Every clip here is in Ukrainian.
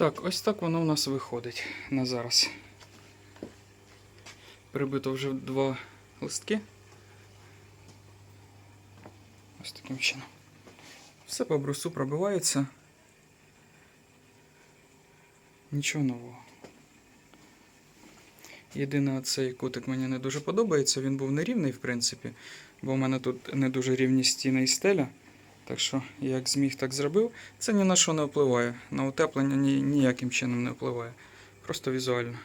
Так, ось так воно у нас виходить на зараз. Прибито вже два листки. Ось таким чином. Все по брусу пробивається. Нічого нового. Єдине, цей кутик мені не дуже подобається. Він був нерівний, в принципі, бо в мене тут не дуже рівні стіни і стеля. Так що, як зміг, так зробив. Це ні на що не впливає. На утеплення ні, ніяким чином не впливає. Просто візуально.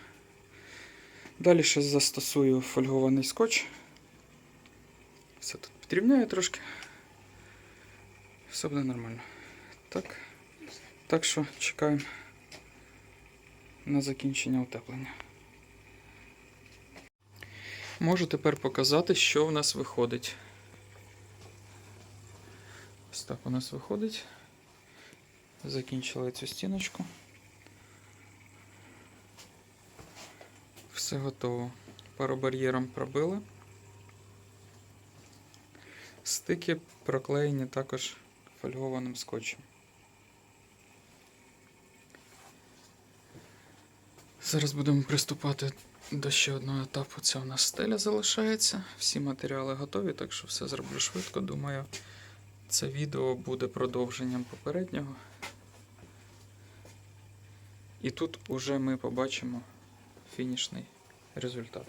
Далі ще застосую фольгований скотч. Все тут підрівняю трошки. Все буде нормально. Так. Так що чекаємо на закінчення утеплення. Можу тепер показати, що в нас виходить. Ось так у нас виходить. Закінчили цю стіночку. Все готово. Паробар'єром пробили. Стики проклеєні також фольгованим скотчем. Зараз будемо приступати до ще одного етапу. Це у нас стеля залишається. Всі матеріали готові, так що все зроблю швидко. Думаю, це відео буде продовженням попереднього. І тут уже ми побачимо фінішний результат.